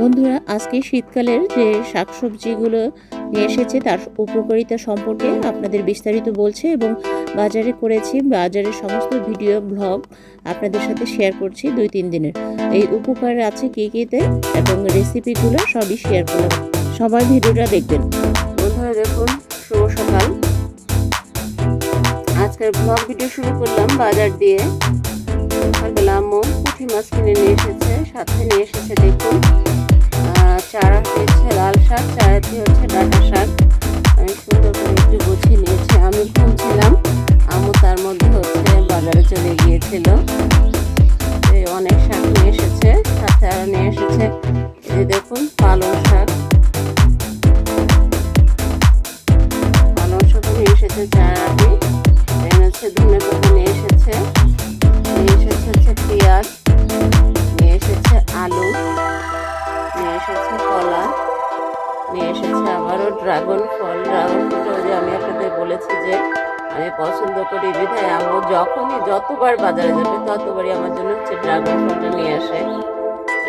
বন্ধুরা, আজকে শীতকালের যে শাকসবজিগুলো নিয়ে এসেছে, তার উপকারিতা সম্পর্কে আপনাদের বিস্তারিত বলছে এবং বাজারে করেছি বাজারের সমস্ত ভিডিও, ব্লগ আপনাদের সাথে শেয়ার করছি দুই, তিন দিনের। এই উপকার আছে কী কীতে এবং রেসিপিগুলো সবই শেয়ার করলাম। সবাই ভিডিওটা দেখবেন। বন্ধুরা, দেখুন, শুভ সকাল। আজকের ব্লগ ভিডিও শুরু করলাম বাজার দিয়ে। সকালবেলা পুঁটি মাছ কিনে নিয়ে এসেছে, সাথে নিয়ে এসেছে দেখুন। চারা হয়েছে, লাল শাক চারাতে হচ্ছে ডাটা শাক আমি সুন্দর করে একটু গুছিয়ে নিয়েছি। আমি ঘুমছিলাম আমু তার মধ্যে হচ্ছে বাজারে চলে গিয়েছিল। অনেক শাক নিয়ে এসেছে সাথে আরও নিয়ে এসেছে। এই দেখুন বলেছি যে, আমি পছন্দ করি বিধায় আম্মু যখনই যতবার বাজারে যাবে, ততবারই আমার জন্য হচ্ছে ড্রাগন ফলটা নিয়ে আসে।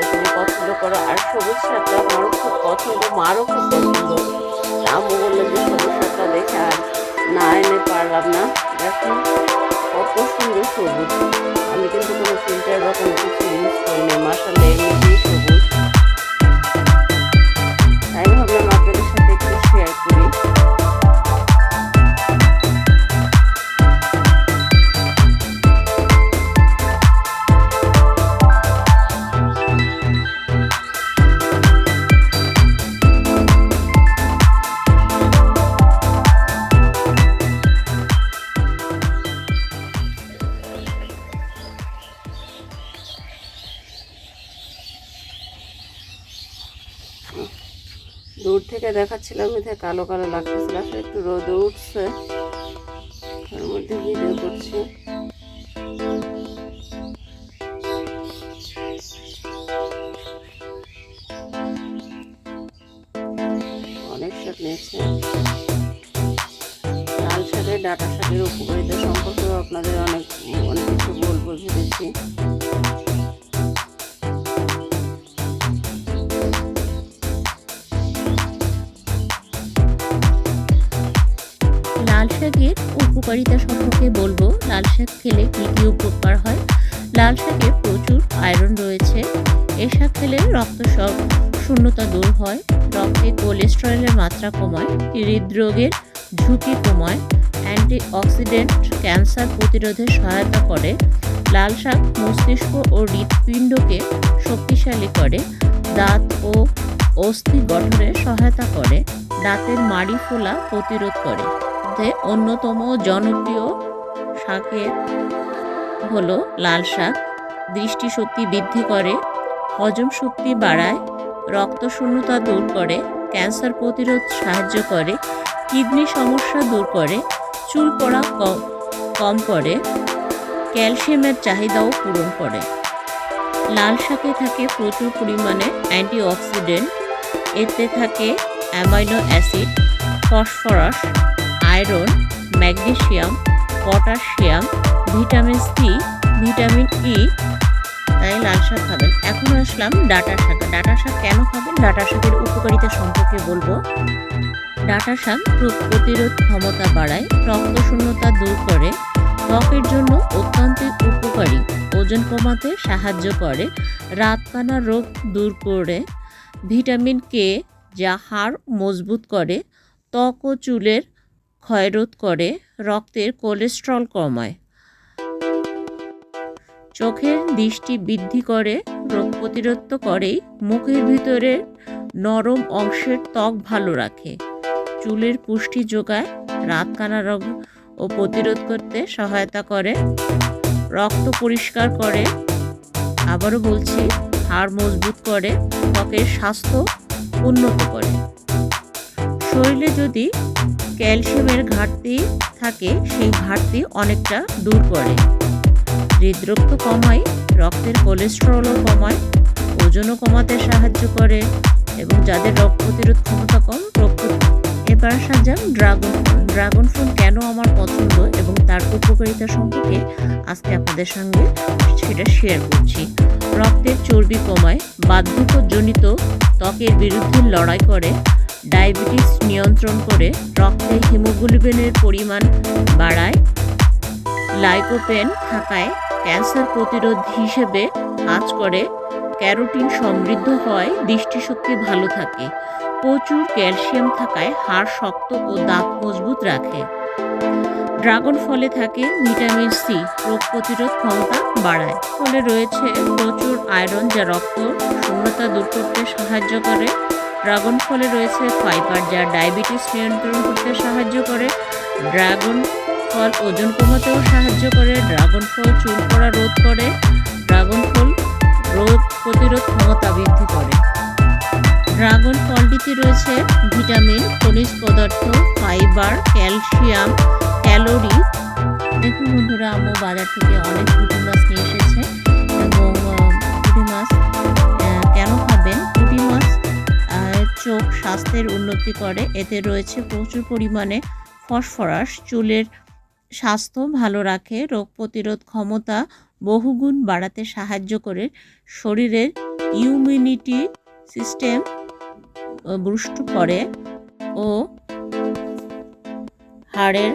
তুমি পছন্দ করো আর সবুজ শাকটা আমারও খুব পছন্দ, মারও খুব পছন্দ। আম্মু বললেন যে, সবুজ শাকটা দেখে আর না এনে পারলাম না। দেখুন কত সুন্দর সবুজ। আমি কিন্তু কোনো ফিল্টার বা কোনো কিছু ইউজ করিনি। থেকে দেখাচ্ছিলাম এতে কালো কালো লাগতেছিল, আসলে একটু রোদে উঠছে। তার মধ্যে ভিডিও করছি। অনেক শাক নিয়েছে। লাল শাকের ডাটা শাকের উপকারিতা সম্পর্কেও আপনাদের অনেক অনেক কিছু বলব ভেবেছি। লাল শাকের উপকারিতা সম্পর্কে বলব। লাল শাক খেলে কী কী উপকার হয়? লাল শাকে প্রচুর আয়রন রয়েছে। এ শাক খেলে রক্ত সব শূন্যতা দূর হয়। রক্তে কোলেস্টেরলের মাত্রা কমায়। হৃদরোগের ঝুঁকি কমায়। অ্যান্টি অক্সিডেন্ট ক্যান্সার প্রতিরোধে সহায়তা করে। লাল শাক মস্তিষ্ক ও হৃৎপিণ্ডকে শক্তিশালী করে। দাঁত ও অস্থি গঠনে সহায়তা করে। দাঁতের মাড়ি ফোলা প্রতিরোধ করে। মধ্যে অন্যতম জনপ্রিয় শাকের হলো লাল শাক। দৃষ্টিশক্তি বৃদ্ধি করে, হজম শক্তি বাড়ায়, রক্তশূন্যতা দূর করে, ক্যান্সার প্রতিরোধ সাহায্য করে, কিডনি সমস্যা দূর করে, চুল পড়া কম কম করে ক্যালসিয়ামের চাহিদাও পূরণ করে। লাল শাকে থাকে প্রচুর পরিমাণে অ্যান্টিঅক্সিডেন্ট। এতে থাকে amino acid, phosphorus iron magnesium potassium, vitamin C, vitamin E, তাই লাল শাক খাবেন। এখন আসলাম ডাটা শাক। ডাটা শাক কেন খাবেন? ডাটা শাকের উপকারিতা সম্পর্কে বলব। ডাটা শাক রোগ প্রতিরোধ ক্ষমতা বাড়ায় রক্ত শূন্যতা দূর করে, ত্বকের জন্য অত্যন্ত উপকারী, ওজন কমাতে সাহায্য করে, রাতকানা রোগ দূর করে, ভিটামিন কে, যা হাড় মজবুত করে, ত্বক ও চুলের ক্ষয়রোধ করে, রক্তের কোলেস্ট্রল কমায়। চোখের দৃষ্টি বৃদ্ধি করে, রোগ প্রতিরোধ করেই, মুখের ভিতরে নরম অংশের ত্বক ভালো রাখে। চুলের পুষ্টি যোগায়, রাতকানা রোগ ও প্রতিরোধ করতে সহায়তা করে। রক্ত পরিষ্কার করে, আবারও বলছি, হাড় মজবুত করে, ত্বকের স্বাস্থ্য উন্নত করে। শরীরে যদি ক্যালসিয়ামের ঘাটতি থাকে, সেই ঘাটতি অনেকটা দূর করে হৃদরোগ তো কমায়, রক্তের কোলেস্টেরলও কমায়, ওজনও কমাতে সাহায্য করে এবং যাদের রোগ প্রতিরোধ ক্ষমতা কম রোগ এবার সাজাম ড্রাগন ড্রাগন ফল কেন আমার পছন্দ এবং তার উপকারিতা সম্পর্কে আজকে আপনাদের সঙ্গে সেটা শেয়ার করছি। রক্তের চর্বি কমায়, বার্ধক্যজনিত ত্বকের বিরুদ্ধে লড়াই করে ডায়াবেটিস নিয়ন্ত্রণ করে রক্তে হিমোগ্লোবিনের পরিমাণ বাড়ায়। লাইকোপেন থাকায় ক্যান্সার প্রতিরোধ হিসেবে কাজ করে। ক্যারোটিন সমৃদ্ধ হয় দৃষ্টিশক্তি ভালো থাকে। প্রচুর ক্যালসিয়াম থাকায় হাড় শক্ত ও দাঁত মজবুত রাখে। ড্রাগন ফলে থাকে ভিটামিন সি, রোগ প্রতিরোধ ক্ষমতা বাড়ায়। ফলে রয়েছে প্রচুর আয়রন যা রক্ত শূন্যতা দূর করতে সাহায্য করে। ড্রাগন ফলে রয়েছে ফাইবার, যা ডায়াবেটিস নিয়ন্ত্রণ করতে সাহায্য করে। ড্রাগন ফল ওজন কমাতেও সাহায্য করে। ড্রাগন ফল চুল পড়া রোধ করে। ড্রাগন ফল রোগ প্রতিরোধ ক্ষমতা বৃদ্ধি করে। ড্রাগন ফলটিতে রয়েছে ভিটামিন, খনিজ পদার্থ, ফাইবার, ক্যালসিয়াম, ক্যালোরি। দেখুন বন্ধুরা আম্মু বাজার থেকে অনেক নিয়ে এসেছে। স্বাস্থ্যের উন্নতি করে। এতে রয়েছে প্রচুর পরিমাণে ফসফরাস, চুলের স্বাস্থ্য ভালো রাখে, রোগ প্রতিরোধ ক্ষমতা বহুগুণ বাড়াতে সাহায্য করে। শরীরের ইমিউনিটি সিস্টেম বুস্ট করে ও হাড়ের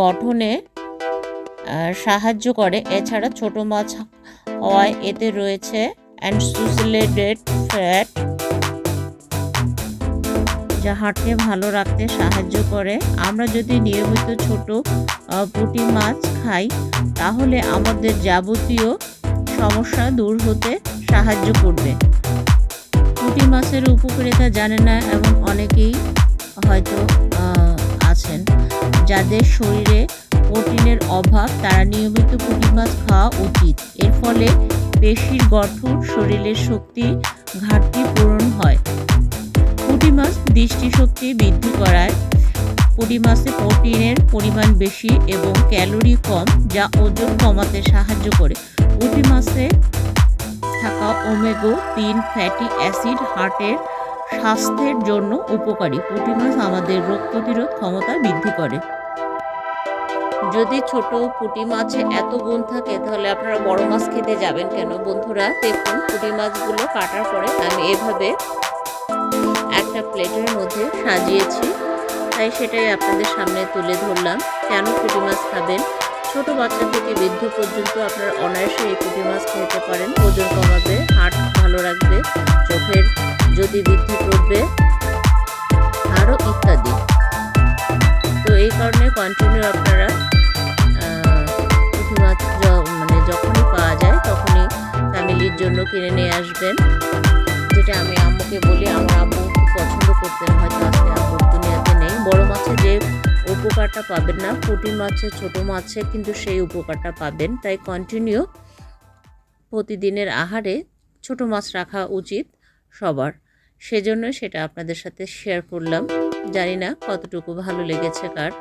গঠনে সাহায্য করে। এছাড়া ছোট মাছ হওয়ায় এতে রয়েছে অ্যান্সুসিলেটেড ফ্যাট যা হাড়কে ভালো রাখতে সাহায্য করে। আমরা যদি নিয়মিত ছোট পুঁটি মাছ খাই, তাহলে আমাদের যাবতীয় সমস্যা দূর হতে সাহায্য করবে। পুঁটি মাছের উপকারিতা জানে না এমন অনেকেই হয়তো আছেন যাদের শরীরে প্রোটিনের অভাব। তারা নিয়মিত পুঁটি মাছ খাওয়া উচিত। এর ফলে পেশির গঠন, শরীরের শক্তি ঘাটতি পূরণ হয়। দৃষ্টিশক্তি বৃদ্ধি করায় পুঁটি মাছে প্রোটিনের পরিমাণ বেশি এবং ক্যালোরি কম, যা ওজন কমাতে সাহায্য করে। পুঁটি মাছে থাকা ওমেগো তিন ফ্যাটি অ্যাসিড হার্টের স্বাস্থ্যের জন্য উপকারী। পুঁটি মাছ আমাদের রোগ প্রতিরোধ ক্ষমতা বৃদ্ধি করে। যদি ছোট পুঁটি মাছে এত গুণ থাকে, তাহলে আপনারা বড় মাছ খেতে যাবেন কেন? বন্ধুরা, দেখুন পুঁটি মাছগুলো কাটার পরে আমি এভাবে একটা প্লেটের মধ্যে সাজিয়েছি। তাই সেটাই আপনাদের সামনে তুলে ধরলাম। কেন পুঁটি মাছ খাবেন? ছোট বাচ্চা থেকে বৃদ্ধ পর্যন্ত আপনারা অনায়াসে এই পুঁটি মাছ খেতে পারেন। ওজন কমাবে হার্ট ভালো রাখবে, চোখের যদি বৃদ্ধি করবে, আরও ইত্যাদি। তো এই কারণে কন্টিনিউ আপনারা পুঁটি মাছ মানে যখনই পাওয়া যায় তখনই ফ্যামিলির জন্য কিনে নিয়ে আসবেন। যেটা আমি আম্মুকে বলি, আমার আম্মু পছন্দ করতেন হয়তো আজকে আম্মুর দুনিয়াতে নেই। বড় মাছে যে উপকারটা পাবেন না, পুঁটি মাছে, ছোট মাছে কিন্তু সেই উপকারটা পাবেন। তাই কন্টিনিউ প্রতিদিনের আহারে ছোট মাছ রাখা উচিত সবার। সেজন্য সেটা আপনাদের সাথে শেয়ার করলাম। জানি না কতটুকু ভালো লেগেছে কার।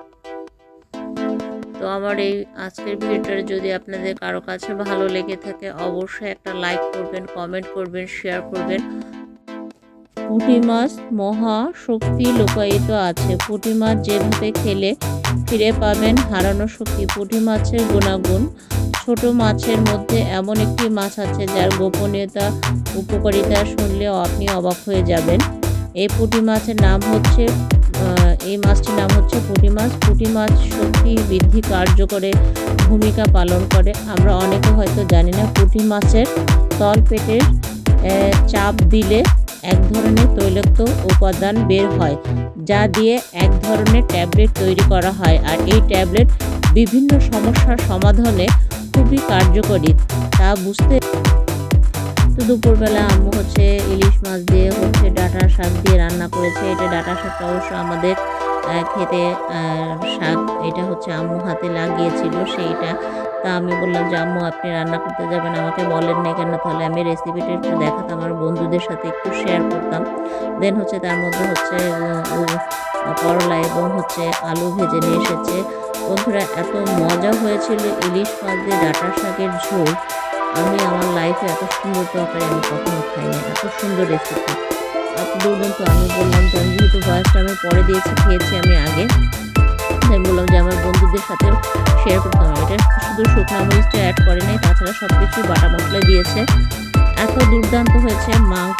তো আমার এই আজকের ভিডিওটা যদি আপনাদের কারও কাছে ভালো লেগে থাকে, অবশ্যই একটা লাইক করবেন কমেন্ট করবেন শেয়ার করবেন। পুঁটি মাছ মহা শক্তি লুকায়িত আছে। পুঁটি মাছ যেভাবে খেলে ফিরে পাবেন হারানো শক্তি। পুঁটি মাছের গুণাগুণ, ছোট মাছের মধ্যে এমন একটি মাছ আছে যার গোপনীয়তা, উপকারিতা শুনলেও আপনি অবাক হয়ে যাবেন। এই পুঁটি মাছের নাম হচ্ছে এই মাছটির নাম হচ্ছে পুঁটি মাছ পুঁটি মাছ শক্তি বৃদ্ধি কার্যকরে ভূমিকা পালন করে। আমরা অনেকে হয়তো জানি না পুঁটি মাছের তল পেটের চাপ দিলে এক ধরনের তৈলাক্ত উপাদান বের হয়, যা দিয়ে এক ধরনের ট্যাবলেট তৈরি করা হয়। আর এই ট্যাবলেট বিভিন্ন সমস্যার সমাধানে খুবই কার্যকরী। তা বুঝতে তো দুপুরবেলা আম্মু হচ্ছে ইলিশ মাছ দিয়ে হচ্ছে ডাঁটা শাক দিয়ে রান্না করেছে। এটা ডাঁটা শাকটা অবশ্য আমাদের খেতে শাক এটা হচ্ছে আম্মু হাতে লাগিয়েছিল, সেইটা তা আমি বললাম যে, আম্মু, আপনি রান্না করতে যাবেন, আমাকে বলেন না কেন? তাহলে আমি রেসিপিটা একটু দেখাতাম আমার বন্ধুদের সাথে একটু শেয়ার করতাম। দেন হচ্ছে তার মধ্যে হচ্ছে করলা এবং হচ্ছে আলু ভেজে নিয়ে এসেছে। বন্ধুরা, এত মজা হয়েছিল ইলিশ মাছ দিয়ে ডাঁটা শাকের ঝোল। আমি, আমার লাইফে এত সুন্দর তরকারি আমি কখনো খাইনি, এত সুন্দর রেসিপি এত দুর্দান্ত আমি বললাম যে, আমি যেহেতু বয়সটা আমি পরে দিয়েছি, খেয়েছি আমি আগে। তাই বললাম যে আমার বন্ধুদের সাথে শেয়ার করতে হবে। এটা শুধু শুকনো মরিচটা অ্যাড করে নাই, তাছাড়া সব কিছুই বাটা মশলা দিয়েছে। এত দুর্দান্ত হয়েছে, মাংস,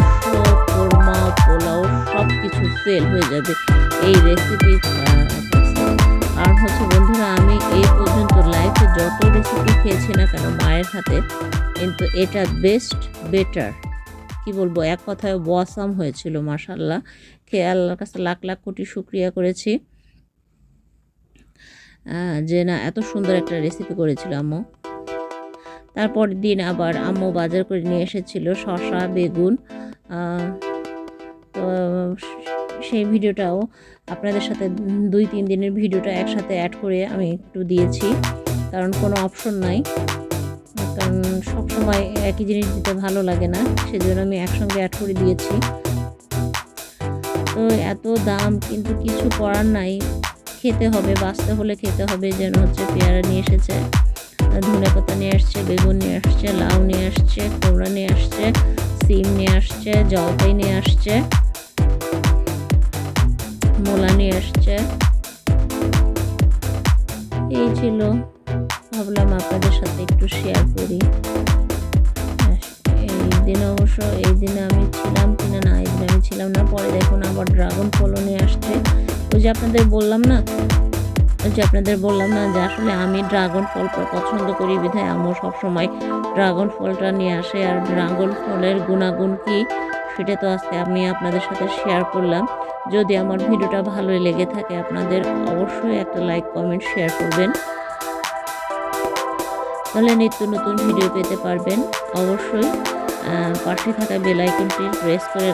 কোরমা, পোলাও সব কিছু ফেল হয়ে যাবে এই রেসিপি আর হচ্ছে বন্ধুরা, আমি এই পর্যন্ত লাইফে যত রেসিপি খেয়েছি না কেন, মায়ের হাতে, কিন্তু এটা বেস্ট বেটার কি বলব, এক কথায় ওয়াসাম হয়েছিল মাসাল্লাহ খেয়ে আল্লাহর কাছে লাখ লাখ কোটি শুক্রিয়া করেছি। যে না এত সুন্দর একটা রেসিপি করেছিল আম্মু। তারপর দিন আবার আম্মু বাজার করে নিয়ে এসেছিল শসা, বেগুন তো সেই ভিডিওটাও আপনাদের সাথে দুই, তিন দিনের ভিডিওটা একসাথে অ্যাড করে আমি একটু দিয়েছি, কারণ কোনো অপশন নাই। কারণ সবসময় একই জিনিস দিতে ভালো লাগে না, সেজন্য আমি একসঙ্গে অ্যাড করে দিয়েছি। তো এত দাম, কিন্তু কিছু করার নাই। খেতে হবে, বাঁচতে হলে খেতে হবে, যেন হচ্ছে পেয়ারা নিয়ে এসেছে ধনে পাতা নিয়ে আসছে, বেগুন নিয়ে আসছে, লাউ নিয়ে আসছে, কোমড়া নিয়ে আসছে, সিম নিয়ে আসছে, জলপাই নিয়ে আসছে, মোলা নিয়ে আসছে। এই ছিল, ভাবলাম আপনাদের সাথে একটু শেয়ার করি। এই দিন অবশ্য, এই দিনে আমি ছিলাম কিনা না, এই দিনে আমি ছিলাম না, পরে দেখুন আবার ড্রাগন ফলও নিয়ে আসছে। ওই যে আপনাদের বললাম না, ওই যে আপনাদের বললাম না যে আসলে আমি ড্রাগন ফলটা পছন্দ করি বিধায় আম্মু সবসময় ড্রাগন ফলটা নিয়ে আসে। আর ড্রাগন ফলের গুণাগুণ কি সেটা তো আজকে আমি আপনাদের সাথে শেয়ার করলাম। যদি আমার ভিডিওটা ভালোই লেগে থাকে আপনাদের অবশ্যই একটা লাইক কমেন্ট শেয়ার করবেন। তাহলে নিত্য নতুন ভিডিও পেতে পারবেন অবশ্যই। পাশে থাকা বেল আইকনটি প্রেস করে